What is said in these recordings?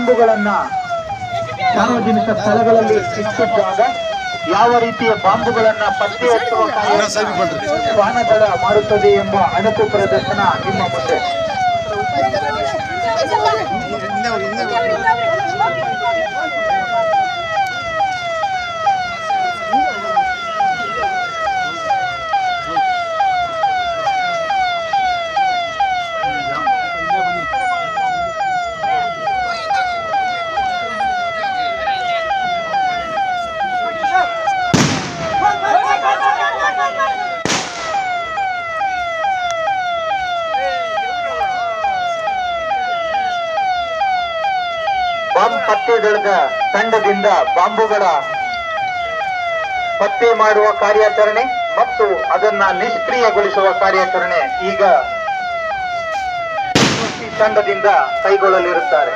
ಬಾಂಬುಗಳನ್ನ ಸಾರ್ವಜನಿಕ ಸ್ಥಳಗಳಲ್ಲಿ ಸಿಕ್ಕಿದ್ದಾಗ ಯಾವ ರೀತಿಯ ಬಾಂಬುಗಳನ್ನ ಪತ್ತೆ ಹಚ್ಚುವ ಕಾರ್ಯ ಮಾಡುತ್ತದೆ ಎಂಬ ಅಣಕು ಪ್ರದರ್ಶನ ನಿಮ್ಮ ಮುಂದೆ. ಬಾಂಬ್ ತಂಡದಿಂದ ಬಾಂಬುಗಳ ಪತ್ತೆ ಮಾಡುವ ಕಾರ್ಯಾಚರಣೆ ಮತ್ತು ಅದನ್ನ ನಿಷ್ಕ್ರಿಯಗೊಳಿಸುವ ಕಾರ್ಯಾಚರಣೆ ಈಗ ತಂಡದಿಂದ ಕೈಗೊಳ್ಳಲಿರುತ್ತಾರೆ.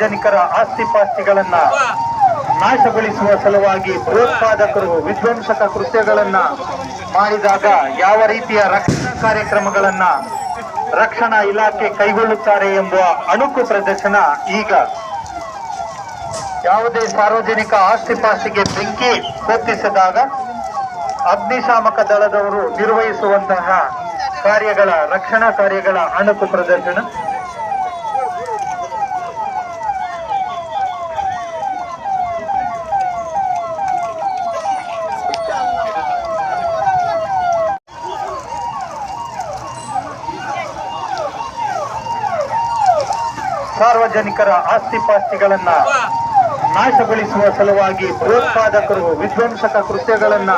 ಸಾರ್ವಜನಿಕರ ಆಸ್ತಿಪಾಸ್ತಿಗಳನ್ನ ನಾಶಗೊಳಿಸುವ ಸಲುವಾಗಿ ಭಯೋತ್ಪಾದಕರು, ವಿಧ್ವಂಸಕ ಕೃತ್ಯಗಳನ್ನ ಮಾಡಿದಾಗ ಯಾವ ರೀತಿಯ ರಕ್ಷಣಾ ಕಾರ್ಯಕ್ರಮಗಳನ್ನ ರಕ್ಷಣಾ ಇಲಾಖೆ ಕೈಗೊಳ್ಳುತ್ತಾರೆ ಎಂಬ ಅಣುಕು ಪ್ರದರ್ಶನ ಈಗ. ಯಾವುದೇ ಸಾರ್ವಜನಿಕ ಆಸ್ತಿಪಾಸ್ತಿಗೆ ಬೆಂಕಿ ಹೊತ್ತಿಸಿದಾಗ ಅಗ್ನಿಶಾಮಕ ದಳದವರು ನಿರ್ವಹಿಸುವಂತಹ ಕಾರ್ಯಗಳ ರಕ್ಷಣಾ ಕಾರ್ಯಗಳ ಅಣುಕು ಪ್ರದರ್ಶನ. ಸಾರ್ವಜನಿಕರ ಆಸ್ತಿಪಾಸ್ತಿಗಳನ್ನ ನಾಶಗೊಳಿಸುವ ಸಲುವಾಗಿ ಭಯೋತ್ಪಾದಕರು, ವಿಧ್ವಂಸಕ ಕೃತ್ಯಗಳನ್ನ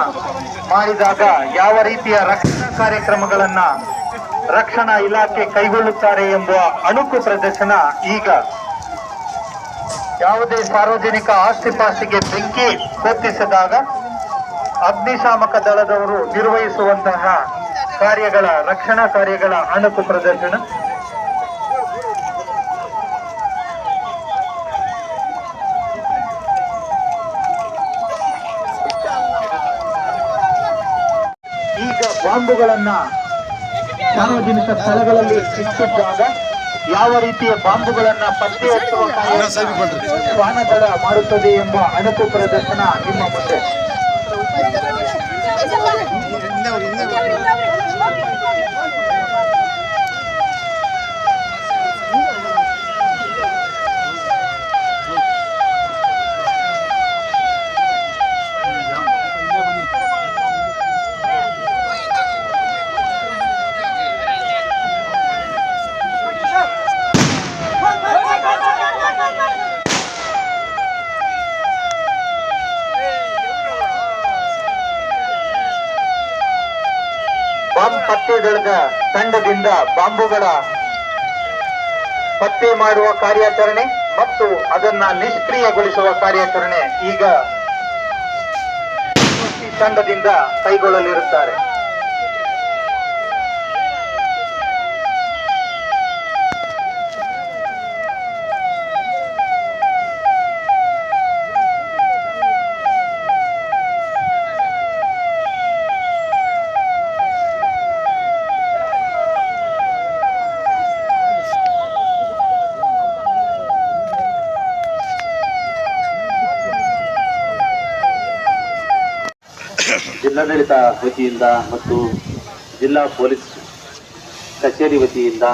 ಮಾಡಿದಾಗ ಯಾವ ರೀತಿಯ ರಕ್ಷಣಾ ಕಾರ್ಯಕ್ರಮಗಳನ್ನ ರಕ್ಷಣಾ ಇಲಾಖೆ ಕೈಗೊಳ್ಳುತ್ತಾರೆ ಎಂಬ ಅಣುಕು ಪ್ರದರ್ಶನ ಈಗ ಯಾವುದೇ ಸಾರ್ವಜನಿಕ ಆಸ್ತಿಪಾಸ್ತಿಗೆ ಬೆಂಕಿ ಹೊತ್ತಿಸಿದಾಗ ಅಗ್ನಿಶಾಮಕ ದಳದವರು ನಿರ್ವಹಿಸುವಂತಹ ಕಾರ್ಯಗಳ ರಕ್ಷಣಾ ಕಾರ್ಯಗಳ ಅಣುಕು ಪ್ರದರ್ಶನ ಈಗ ಬಾಂಬುಗಳನ್ನ ಸಾರ್ವಜನಿಕ ಸ್ಥಳಗಳಲ್ಲಿ ಸಿಕ್ಕಿದ್ದಾಗ ಯಾವ ರೀತಿಯ ಬಾಂಬುಗಳನ್ನ ಪತ್ತೆ ಹಚ್ಚುವ ಕಾರ್ಯ ಶ್ವಾನದಳ ಮಾಡುತ್ತದೆ ಎಂಬ ಅಣಕು ಪ್ರದರ್ಶನ ನಿಮ್ಮ ಮುಂದೆ. ಬಾಂಬ್ ತಂಡದಿಂದ ಬಾಂಬುಗಳ ಪತ್ತೆ ಮಾಡುವ ಕಾರ್ಯಾಚರಣೆ ಮತ್ತು ಅದನ್ನ ನಿಷ್ಕ್ರಿಯಗೊಳಿಸುವ ಕಾರ್ಯಾಚರಣೆ ಈಗ ತಂಡದಿಂದ ಕೈಗೊಳ್ಳಲಿರುತ್ತಾರೆ. ಜಿಲ್ಲಾಡಳಿತ ವತಿಯಿಂದ ಮತ್ತು ಜಿಲ್ಲಾ ಪೊಲೀಸ್ ಕಚೇರಿ ವತಿಯಿಂದ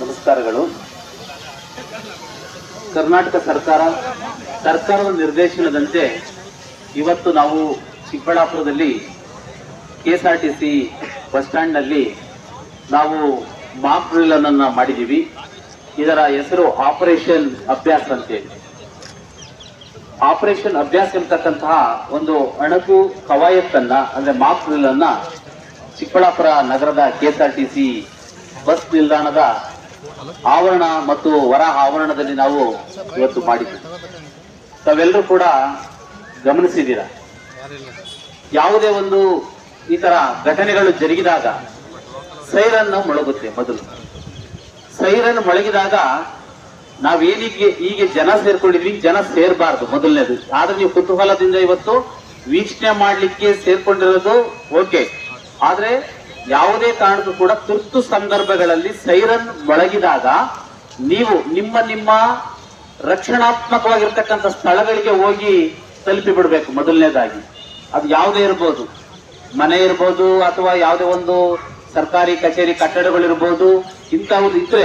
ನಮಸ್ಕಾರಗಳು. ಕರ್ನಾಟಕ ಸರ್ಕಾರ, ಸರ್ಕಾರದ ನಿರ್ದೇಶನದಂತೆ ಇವತ್ತು ನಾವು ಚಿಕ್ಕಬಳ್ಳಾಪುರದಲ್ಲಿ K S R T C bus ಸ್ಟ್ಯಾಂಡ್ನಲ್ಲಿ ನಾವು ಮಾಕ್ ಡ್ರಿಲ್ ಮಾಡಿದ್ದೀವಿ. ಇದರ ಹೆಸರು ಆಪರೇಷನ್ ಅಭ್ಯಾಸ ಅಂತೇಳಿ. ಆಪರೇಷನ್ ಅಭ್ಯಾಸ ಎಂಬತಕ್ಕಂತಹ ಒಂದು ಅಣಕು ಕವಾಯತ್ತನ್ನ, ಅಂದ್ರೆ ಮಾಕ್ ಡ್ರಿಲ್ ಅನ್ನ ಚಿಕ್ಕಬಳ್ಳಾಪುರ ನಗರದ ಕೆಎಸ್ಆರ್ಟಿಸಿ ಬಸ್ ನಿಲ್ದಾಣದ ಆವರಣ ಮತ್ತು ವರ ಆವರಣದಲ್ಲಿ ನಾವು ಇವತ್ತು ಮಾಡಿದ್ವಿ. ತಾವೆಲ್ಲರೂ ಕೂಡ ಗಮನಿಸಿದ್ದೀರ? ಯಾವುದೇ ಒಂದು ಈ ತರ ಘಟನೆಗಳು ಜರುಗಿದಾಗ ಸೈರನ್ನು ಮೊಳಗುತ್ತೆ ಮೊದಲು. ಸೈರನ್ ಮೊಳಗಿದಾಗ ನಾವೇನಿಗೆ ಈಗ ಜನ ಸೇರ್ಕೊಂಡಿದ್ವಿ, ಜನ ಸೇರ್ಬಾರ್ದು ಮೊದಲನೇದು. ಆದ್ರೆ ನೀವು ಕುತೂಹಲದಿಂದ ಇವತ್ತು ವೀಕ್ಷಣೆ ಮಾಡ್ಲಿಕ್ಕೆ ಸೇರ್ಕೊಂಡಿರೋದು ಓಕೆ. ಆದ್ರೆ ಯಾವುದೇ ಕಾರಣಕ್ಕೂ ಕೂಡ ತುರ್ತು ಸಂದರ್ಭಗಳಲ್ಲಿ ಸೈರನ್ ಬಳಗಿದಾಗ ನೀವು ನಿಮ್ಮ ನಿಮ್ಮ ರಕ್ಷಣಾತ್ಮಕವಾಗಿರ್ತಕ್ಕಂಥ ಸ್ಥಳಗಳಿಗೆ ಹೋಗಿ ತಲುಪಿ ಬಿಡಬೇಕು ಮೊದಲನೇದಾಗಿ. ಅದು ಯಾವುದೇ ಇರ್ಬೋದು. ಮನೆ ಇರ್ಬೋದು ಅಥವಾ ಯಾವುದೇ ಒಂದು ಸರ್ಕಾರಿ ಕಚೇರಿ ಕಟ್ಟಡಗಳಿರ್ಬೋದು ಇಂತಹದ್ದು ಇದ್ರೆ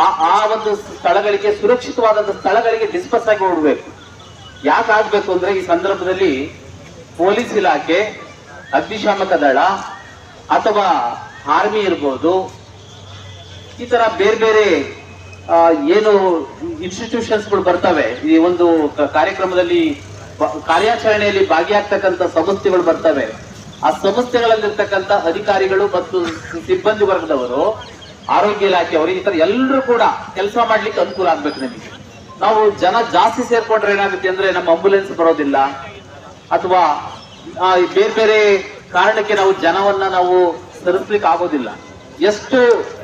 ಆ ಆ ಒಂದು ಸ್ಥಳಗಳಿಗೆ ಸುರಕ್ಷಿತವಾದಂತಹ ಸ್ಥಳಗಳಿಗೆ ಡಿಸ್ಪಸ್ ಆಗಿ ಹೋಗ್ಬೇಕು. ಯಾಕಾಗಬೇಕು ಅಂದ್ರೆ ಈ ಸಂದರ್ಭದಲ್ಲಿ ಪೊಲೀಸ್ ಇಲಾಖೆ, ಅಗ್ನಿಶಾಮಕ ದಳ ಅಥವಾ ಆರ್ಮಿ ಇರ್ಬೋದು, ಈ ತರ ಬೇರೆ ಬೇರೆ ಏನು ಏನು ಇನ್ಸ್ಟಿಟ್ಯೂಷನ್ಸ್ಗಳು ಬರ್ತವೆ. ಈ ಒಂದು ಕಾರ್ಯಕ್ರಮದಲ್ಲಿ ಕಾರ್ಯಾಚರಣೆಯಲ್ಲಿ ಭಾಗಿಯಾಗ್ತಕ್ಕಂಥ ಸಂಸ್ಥೆಗಳು ಬರ್ತವೆ. ಆ ಸಂಸ್ಥೆಗಳಲ್ಲಿರ್ತಕ್ಕಂಥ ಅಧಿಕಾರಿಗಳು ಮತ್ತು ಸಿಬ್ಬಂದಿ ವರ್ಗದವರು ಆರೋಗ್ಯ ಇಲಾಖೆ ಅವರು ಈ ತರ ಎಲ್ಲರೂ ಕೂಡ ಕೆಲಸ ಮಾಡ್ಲಿಕ್ಕೆ ಅನುಕೂಲ ಆಗ್ಬೇಕು ನಿಮಗೆ. ನಾವು ಜನ ಜಾಸ್ತಿ ಸೇರ್ಕೊಂಡ್ರೆ ಏನಾಗುತ್ತೆ ಅಂದ್ರೆ ನಮ್ಮ ಆಂಬುಲೆನ್ಸ್ ಬರೋದಿಲ್ಲ, ಅಥವಾ ಬೇರೆ ಬೇರೆ ಕಾರಣಕ್ಕೆ ನಾವು ಜನವನ್ನ ನಾವು ತರಿಸ್ಲಿಕ್ಕೆ ಆಗೋದಿಲ್ಲ. ಎಷ್ಟು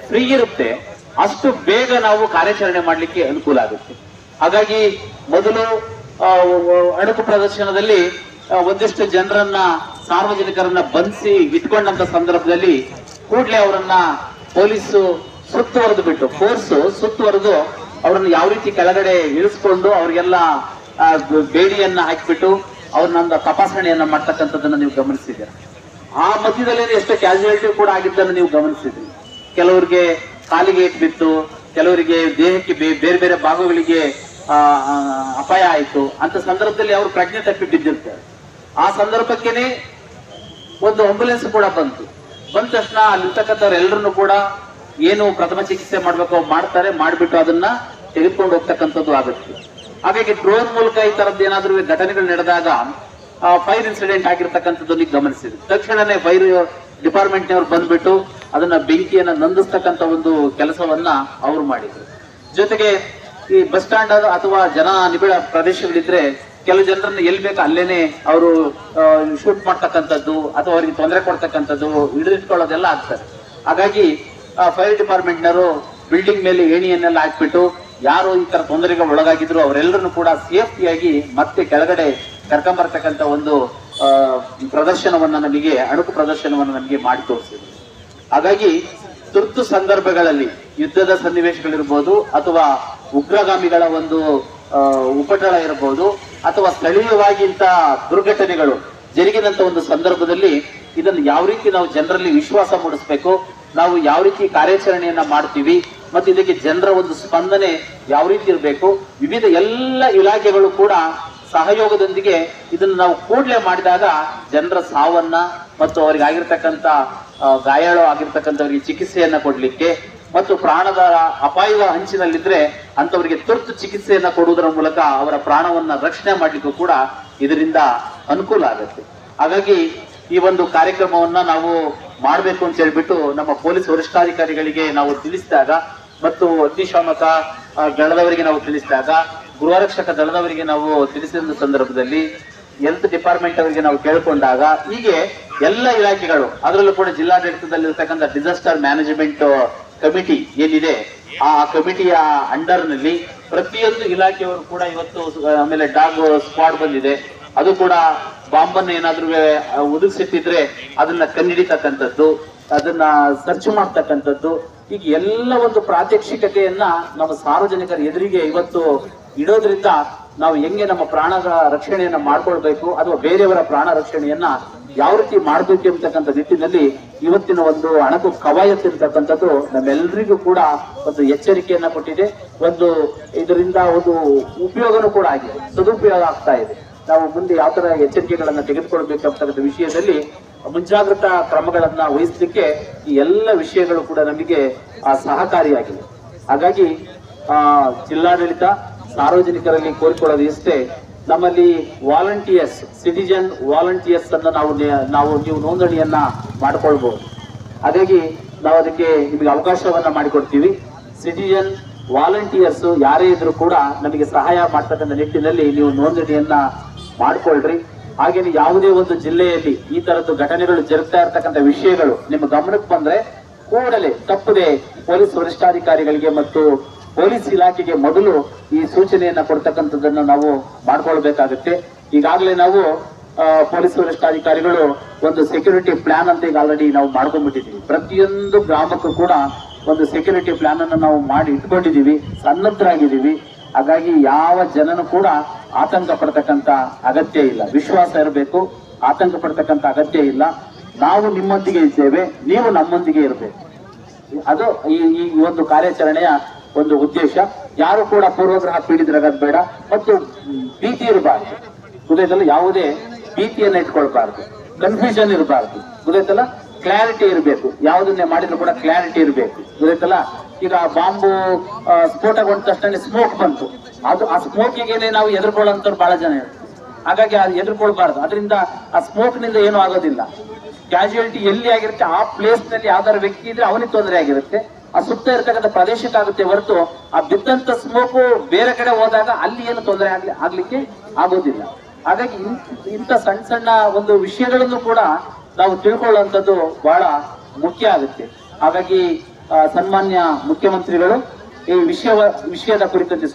ಫ್ರೀ ಇರುತ್ತೆ, ಅಷ್ಟು ಬೇಗ ನಾವು ಕಾರ್ಯಾಚರಣೆ ಮಾಡ್ಲಿಕ್ಕೆ ಅನುಕೂಲ ಆಗುತ್ತೆ. ಹಾಗಾಗಿ ಮೊದಲು ಅಣುಕು ಪ್ರದರ್ಶನದಲ್ಲಿ ಒಂದಿಷ್ಟು ಜನರನ್ನ, ಸಾರ್ವಜನಿಕರನ್ನ ಬಂಧಿಸಿ ಇಟ್ಕೊಂಡಂತ ಸಂದರ್ಭದಲ್ಲಿ ಕೂಡಲೇ ಅವರನ್ನ ಪೊಲೀಸು ಸುತ್ತುವರೆದು ಬಿಟ್ಟು ಫೋರ್ಸ್ ಸುತ್ತುವರೆದು ಅವ್ರನ್ನ ಯಾವ ರೀತಿ ಕೆಳಗಡೆ ಇಳಿಸ್ಕೊಂಡು ಅವ್ರಿಗೆಲ್ಲ ಬೇಡಿಯನ್ನ ಹಾಕಿಬಿಟ್ಟು ಅವ್ರನ್ನ ತಪಾಸಣೆಯನ್ನ ಮಾಡ್ತಕ್ಕಂಥದ್ದನ್ನ ನೀವು ಗಮನಿಸಿದ್ದೀರಾ? ಆ ಮಧ್ಯದಲ್ಲಿ ಎಷ್ಟೋ ಕ್ಯಾಶುಯಾಲಿಟಿ ಕೂಡ ಆಗಿದ್ದನ್ನು ನೀವು ಗಮನಿಸಿದ್ರಿ. ಕೆಲವರಿಗೆ ಕಾಲಿಗೆ ಏಟ್ ಬಿತ್ತು, ಕೆಲವರಿಗೆ ದೇಹಕ್ಕೆ ಬೇರೆ ಬೇರೆ ಭಾಗಗಳಿಗೆ ಅಪಾಯ ಆಯಿತು. ಅಂತ ಸಂದರ್ಭದಲ್ಲಿ ಅವರು ಪ್ರಜ್ಞೆ ತಪ್ಪಿ ಬಿದ್ದಿರ್ತಾರೆ ಆ ಸಂದರ್ಭಕ್ಕೇನೆ ಒಂದು ಆಂಬುಲೆನ್ಸ್ ಕೂಡ ಬಂತು. ಬಂದ ತಕ್ಷಣ ಅಲ್ಲಿರ್ತಕ್ಕಂಥವ್ರು ಎಲ್ಲರನ್ನು ಕೂಡ ಏನು ಪ್ರಥಮ ಚಿಕಿತ್ಸೆ ಮಾಡ್ಬೇಕು ಮಾಡ್ತಾರೆ, ಮಾಡಿಬಿಟ್ಟು ಅದನ್ನ ತೆಗೆದುಕೊಂಡು ಹೋಗ್ತಕ್ಕಂಥದ್ದು ಆಗುತ್ತೆ. ಹಾಗಾಗಿ ಡ್ರೋನ್ ಮೂಲಕ ಈ ತರದ್ದು ಏನಾದ್ರೂ ಘಟನೆಗಳು ನಡೆದಾಗ ಫೈರ್ ಇನ್ಸಿಡೆಂಟ್ ಆಗಿರ್ತಕ್ಕಂಥದ್ದು ನೀವು ಗಮನಿಸಿದ್ರು. ತಕ್ಷಣನೇ ಫೈರ್ ಡಿಪಾರ್ಟ್ಮೆಂಟ್ನವ್ರು ಬಂದ್ಬಿಟ್ಟು ಅದನ್ನ ಬೆಂಕಿಯನ್ನ ನಂದಿಸ್ತಕ್ಕಂಥ ಒಂದು ಕೆಲಸವನ್ನ ಅವರು ಮಾಡಿದ್ರು. ಜೊತೆಗೆ ಈ ಬಸ್ ಸ್ಟ್ಯಾಂಡ್ ಅಥವಾ ಜನ ನಿಬಿಡ ಪ್ರದೇಶಗಳಿದ್ರೆ ಕೆಲವು ಜನರನ್ನ ಎಲ್ಲಿ ಬೇಕು ಅಲ್ಲೇನೆ ಅವರು ಶೂಟ್ ಮಾಡ್ತಕ್ಕಂಥದ್ದು ಅಥವಾ ಅವರಿಗೆ ತೊಂದರೆ ಕೊಡ್ತಕ್ಕಂಥದ್ದು ಹಿಡಿದಿಟ್ಕೊಳ್ಳೋದೆಲ್ಲ ಆಗ್ತಾರೆ ಹಾಗಾಗಿ ಫೈರ್ ಡಿಪಾರ್ಟ್ಮೆಂಟ್ನವರು ಬಿಲ್ಡಿಂಗ್ ಮೇಲೆ ಏಣಿಯನ್ನೆಲ್ಲ ಹಾಕ್ಬಿಟ್ಟು ಯಾರು ಈ ತರ ತೊಂದರೆಗೆ ಒಳಗಾಗಿದ್ರು ಅವರೆಲ್ಲರೂ ಕೂಡ ಸೇಫ್ಟಿಯಾಗಿ ಮತ್ತೆ ಕೆಳಗಡೆ ಕರ್ಕೊಂಬರ್ತಕ್ಕಂಥ ಒಂದು ಪ್ರದರ್ಶನವನ್ನು ಪ್ರದರ್ಶನವನ್ನ ನಮಗೆ, ಅಣುಕು ಪ್ರದರ್ಶನವನ್ನು ನಮಗೆ ಮಾಡಿ ತೋರಿಸಿದ್ರು. ಹಾಗಾಗಿ, ತುರ್ತು ಸಂದರ್ಭಗಳಲ್ಲಿ ಯುದ್ಧದ ಸನ್ನಿವೇಶಗಳಿರ್ಬೋದು ಅಥವಾ ಉಗ್ರಗಾಮಿಗಳ ಒಂದು ಉಪಟಳ ಇರಬಹುದು ಅಥವಾ ಸ್ಥಳೀಯವಾಗಿ ಇಂಥ ದುರ್ಘಟನೆಗಳು ಜರುಗಿದಂಥ ಒಂದು ಸಂದರ್ಭದಲ್ಲಿ ಇದನ್ನು ಯಾವ ರೀತಿ ನಾವು ಜನರಲ್ಲಿ ವಿಶ್ವಾಸ ಮೂಡಿಸಬೇಕು ನಾವು ಯಾವ ರೀತಿ ಕಾರ್ಯಾಚರಣೆಯನ್ನ ಮಾಡ್ತೀವಿ ಮತ್ತು ಇದಕ್ಕೆ ಜನರ ಒಂದು ಸ್ಪಂದನೆ ಯಾವ ರೀತಿ ಇರಬೇಕು ವಿವಿಧ ಎಲ್ಲ ಇಲಾಖೆಗಳು ಕೂಡ ಸಹಯೋಗದೊಂದಿಗೆ ಇದನ್ನು ನಾವು ಕೂಡಲೇ ಮಾಡಿದಾಗ ಜನರ ಸಾವನ್ನ ಮತ್ತು ಅವರಿಗೆ ಆಗಿರ್ತಕ್ಕಂಥ ಆ, ಗಾಯಾಳು ಆಗಿರ್ತಕ್ಕಂಥವರಿಗೆ ಚಿಕಿತ್ಸೆಯನ್ನ ಕೊಡ್ಲಿಕ್ಕೆ ಮತ್ತು ಪ್ರಾಣದ ಅಪಾಯದ ಹಂಚಿನಲ್ಲಿದ್ರೆ ಅಂತವರಿಗೆ ತುರ್ತು ಚಿಕಿತ್ಸೆಯನ್ನ ಕೊಡುವುದರ ಮೂಲಕ ಅವರ ಪ್ರಾಣವನ್ನ ರಕ್ಷಣೆ ಮಾಡಲಿಕ್ಕೂ ಕೂಡ ಇದರಿಂದ ಅನುಕೂಲ ಆಗುತ್ತೆ. ಹಾಗಾಗಿ ಈ ಒಂದು ಕಾರ್ಯಕ್ರಮವನ್ನ ನಾವು ಮಾಡಬೇಕು ಅಂತ ಹೇಳ್ಬಿಟ್ಟು ನಮ್ಮ ಪೊಲೀಸ್ ವರಿಷ್ಠಾಧಿಕಾರಿಗಳಿಗೆ ನಾವು ತಿಳಿಸಿದಾಗ ಮತ್ತು ಅಗ್ನಿಶಾಮಕ ದಳದವರಿಗೆ ನಾವು ತಿಳಿಸಿದಾಗ, ಗೃಹರಕ್ಷಕ ದಳದವರಿಗೆ ನಾವು ತಿಳಿಸಿದ ಸಂದರ್ಭದಲ್ಲಿ ಹೆಲ್ತ್ ಡಿಪಾರ್ಟ್ಮೆಂಟ್ ಅವರಿಗೆ ನಾವು ಕೇಳಿಕೊಂಡಾಗ ಹೀಗೆ ಎಲ್ಲ ಇಲಾಖೆಗಳು, ಅದರಲ್ಲೂ ಕೂಡ ಜಿಲ್ಲಾಡಳಿತದಲ್ಲಿರ್ತಕ್ಕಂಥ ಡಿಸಾಸ್ಟರ್ ಮ್ಯಾನೇಜ್ಮೆಂಟ್ ಕಮಿಟಿ ಏನಿದೆ, ಆ ಕಮಿಟಿಯ ಅಂಡರ್ನಲ್ಲಿ ಪ್ರತಿಯೊಂದು ಇಲಾಖೆಯವರು ಕೂಡ ಇವತ್ತು ಆಮೇಲೆ ಡಾಗ್ ಸ್ಕ್ವಾಡ್ ಬಂದಿದೆ. ಅದು ಕೂಡ ಬಾಂಬನ್ನು ಏನಾದ್ರೂ ಒದಗಿಸಿಟ್ಟಿದ್ರೆ ಅದನ್ನ ಕಂಡಿಡಿತಕ್ಕಂಥದ್ದು ಅದನ್ನ ಸರ್ಚ್ ಮಾಡ್ತಕ್ಕಂಥದ್ದು ಈಗ ಎಲ್ಲ ಒಂದು ಪ್ರಾತ್ಯಕ್ಷಿಕತೆಯನ್ನ ನಮ್ಮ ಸಾರ್ವಜನಿಕರ ಎದುರಿಗೆ ಇವತ್ತು ಇಡೋದ್ರಿಂದ ನಾವು ಹೆಂಗೆ ನಮ್ಮ ಪ್ರಾಣದ ರಕ್ಷಣೆಯನ್ನ ಮಾಡ್ಕೊಳ್ಬೇಕು, ಅಥವಾ ಬೇರೆಯವರ ಪ್ರಾಣ ರಕ್ಷಣೆಯನ್ನ ಯಾವ ರೀತಿ ಮಾಡಬೇಕು ಎಂಬತಕ್ಕಂಥ ನಿಟ್ಟಿನಲ್ಲಿ ಇವತ್ತಿನ ಒಂದು ಅಣಕು ಕವಾಯತ್ ಇರತಕ್ಕಂಥದ್ದು ನಮ್ಮೆಲ್ಲರಿಗೂ ಕೂಡ ಒಂದು ಎಚ್ಚರಿಕೆಯನ್ನ ಕೊಟ್ಟಿದೆ. ಒಂದು ಇದರಿಂದ ಒಂದು ಉಪಯೋಗನೂ ಕೂಡ ಆಗಿದೆ. ಸದುಪಯೋಗ ಆಗ್ತಾ ಇದೆ. ನಾವು ಮುಂದೆ ಯಾವ ತರ ಎಚ್ಚರಿಕೆಗಳನ್ನ ತೆಗೆದುಕೊಳ್ಬೇಕಂತಕ್ಕಂಥ ವಿಷಯದಲ್ಲಿ ಮುಂಜಾಗ್ರತಾ ಕ್ರಮಗಳನ್ನ ವಹಿಸಲಿಕ್ಕೆ ಈ ಎಲ್ಲ ವಿಷಯಗಳು ಕೂಡ ನಮಗೆ ಆ, ಸಹಕಾರಿಯಾಗಿವೆ. ಹಾಗಾಗಿ ಜಿಲ್ಲಾಡಳಿತ ಸಾರ್ವಜನಿಕರಲ್ಲಿ ಕೋರಿಕೊಳ್ಳೋದು ಇಷ್ಟೇ. ನಮ್ಮಲ್ಲಿ ವಾಲಂಟಿಯರ್ಸ್ ಸಿಟಿಜನ್ ವಾಲಂಟಿಯರ್ಸ್ ಅನ್ನ ನಾವು ನಾವು ನೀವು ನೋಂದಣಿಯನ್ನ ಮಾಡಿಕೊಳ್ಬಹುದು ಹಾಗಾಗಿ ನಾವು ಅದಕ್ಕೆ ನಿಮಗೆ ಅವಕಾಶವನ್ನ ಮಾಡಿಕೊಡ್ತೀವಿ. ಸಿಟಿಜನ್ ವಾಲಂಟಿಯರ್ಸ್ ಯಾರೇ ಇದ್ರು ಕೂಡ ನಮಗೆ ಸಹಾಯ ಮಾಡ್ತಕ್ಕಂಥ ನಿಟ್ಟಿನಲ್ಲಿ ನೀವು ನೋಂದಣಿಯನ್ನ ಮಾಡಿಕೊಳ್ಳ್ರಿ ಹಾಗೇನೆ ಯಾವುದೇ ಒಂದು ಜಿಲ್ಲೆಯಲ್ಲಿ ಈ ತರದ್ದು ಘಟನೆಗಳು ಜರುಗ್ತಾ ಇರತಕ್ಕಂಥ ವಿಷಯಗಳು ನಿಮ್ಮ ಗಮನಕ್ಕೆ ಬಂದ್ರೆ ಕೂಡಲೇ ತಪ್ಪದೆ ಪೊಲೀಸ್ ವರಿಷ್ಠಾಧಿಕಾರಿಗಳಿಗೆ ಮತ್ತು ಪೊಲೀಸ್ ಇಲಾಖೆಗೆ ಮೊದಲು ಈ ಸೂಚನೆಯನ್ನ ಕೊಡ್ತಕ್ಕಂಥದ್ದನ್ನು ನಾವು ಮಾಡ್ಕೊಳ್ಬೇಕಾಗತ್ತೆ. ಈಗಾಗಲೇ ನಾವು ಪೊಲೀಸ್ ವರಿಷ್ಠಾಧಿಕಾರಿಗಳು ಒಂದು ಸೆಕ್ಯೂರಿಟಿ ಪ್ಲಾನ್ ಅಂತ ಈಗ ಆಲ್ರೆಡಿ ನಾವು ಮಾಡ್ಕೊಂಡ್ಬಿಟ್ಟಿದ್ದೀವಿ. ಪ್ರತಿಯೊಂದು ಗ್ರಾಮಕ್ಕೂ ಕೂಡ ಒಂದು ಸೆಕ್ಯೂರಿಟಿ ಪ್ಲಾನ್ ಅನ್ನು ನಾವು ಮಾಡಿ ಇಟ್ಕೊಂಡಿದ್ದೀವಿ. ಸನ್ನದ್ಧರಾಗಿದ್ದೀವಿ ಹಾಗಾಗಿ ಯಾವ ಜನನು ಕೂಡ ಆತಂಕ ಪಡ್ತಕ್ಕಂಥ ಅಗತ್ಯ ಇಲ್ಲ. ವಿಶ್ವಾಸ ಇರಬೇಕು, ಆತಂಕ ಪಡ್ತಕ್ಕಂಥ ಅಗತ್ಯ ಇಲ್ಲ. ನಾವು ನಿಮ್ಮೊಂದಿಗೆ ಇದ್ದೇವೆ, ನೀವು ನಮ್ಮೊಂದಿಗೆ ಇರಬೇಕು. ಅದು ಈ ಈ ಒಂದು ಕಾರ್ಯಾಚರಣೆಯ ಒಂದು ಉದ್ದೇಶ. ಯಾರು ಕೂಡ ಪೂರ್ವಗ್ರಹ ಪೀಡಿತರಾಗದ್ ಬೇಡ, ಮತ್ತು ಭೀತಿ ಇರಬಾರ್ದು. ಗೊತ್ತಾಯ್ತಲ್ಲ ಯಾವುದೇ ಭೀತಿಯನ್ನು ಇಟ್ಕೊಳ್ಬಾರ್ದು. ಕನ್ಫ್ಯೂಷನ್ ಇರಬಾರ್ದು. ಗೊತ್ತಾಯ್ತಲ್ಲ ಕ್ಲಾರಿಟಿ ಇರಬೇಕು. ಯಾವುದನ್ನೇ ಮಾಡಿದ್ರು ಕೂಡ ಕ್ಲಾರಿಟಿ ಇರಬೇಕು. ಗೊತ್ತಾಯ್ತಲ್ಲ ಈಗ ಬಾಂಬು ಸ್ಫೋಟಗೊಂಡ ತಕ್ಷಣ ಸ್ಮೋಕ್ ಬಂತು. ಅದು ಆ ಸ್ಮೋಕಿಗೆ ನಾವು ಎದುರ್ಕೊಳ್ಳೋಂಥವ್ರು ಬಹಳ ಜನ ಇರ್ತಾರೆ. ಹಾಗಾಗಿ ಅದು ಎದುರ್ಕೊಳ್ಬಾರ್ದು. ಅದರಿಂದ ಆ ಸ್ಮೋಕ್ನಿಂದ ಏನೂ ಆಗೋದಿಲ್ಲ. ಕ್ಯಾಶುಯಾಲಿಟಿ ಎಲ್ಲಿ ಆಗಿರುತ್ತೆ? ಆ ಪ್ಲೇಸ್ನಲ್ಲಿ ಯಾವ್ದಾದ್ರು ವ್ಯಕ್ತಿ ಇದ್ರೆ ಅವನಿಗೆ ತೊಂದರೆ ಆಗಿರುತ್ತೆ. ಆ ಸುತ್ತ ಇರ್ತಕ್ಕಂಥ ಪ್ರದೇಶಕ್ಕಾಗುತ್ತೆ ಹೊರತು ಆ ಬಿದ್ದಂತ ಸ್ಮೋಕು ಬೇರೆ ಕಡೆ ಹೋದಾಗ ಅಲ್ಲಿ ಏನು ತೊಂದರೆ ಆಗ್ಲಿ ಆಗ್ಲಿಕ್ಕೆ ಆಗೋದಿಲ್ಲ. ಹಾಗಾಗಿ ಇಂತ ಇಂಥ ಸಣ್ಣ ಸಣ್ಣ ಒಂದು ವಿಷಯಗಳನ್ನು ಕೂಡ ನಾವು ತಿಳ್ಕೊಳ್ಳುವಂಥದ್ದು ಬಹಳ ಮುಖ್ಯ ಆಗುತ್ತೆ. ಹಾಗಾಗಿ ಸನ್ಮಾನ್ಯ ಮುಖ್ಯಮಂತ್ರಿಗಳು, ಈ ವಿಷಯ ವಿಷಯದ ಕುರಿತಂತೆ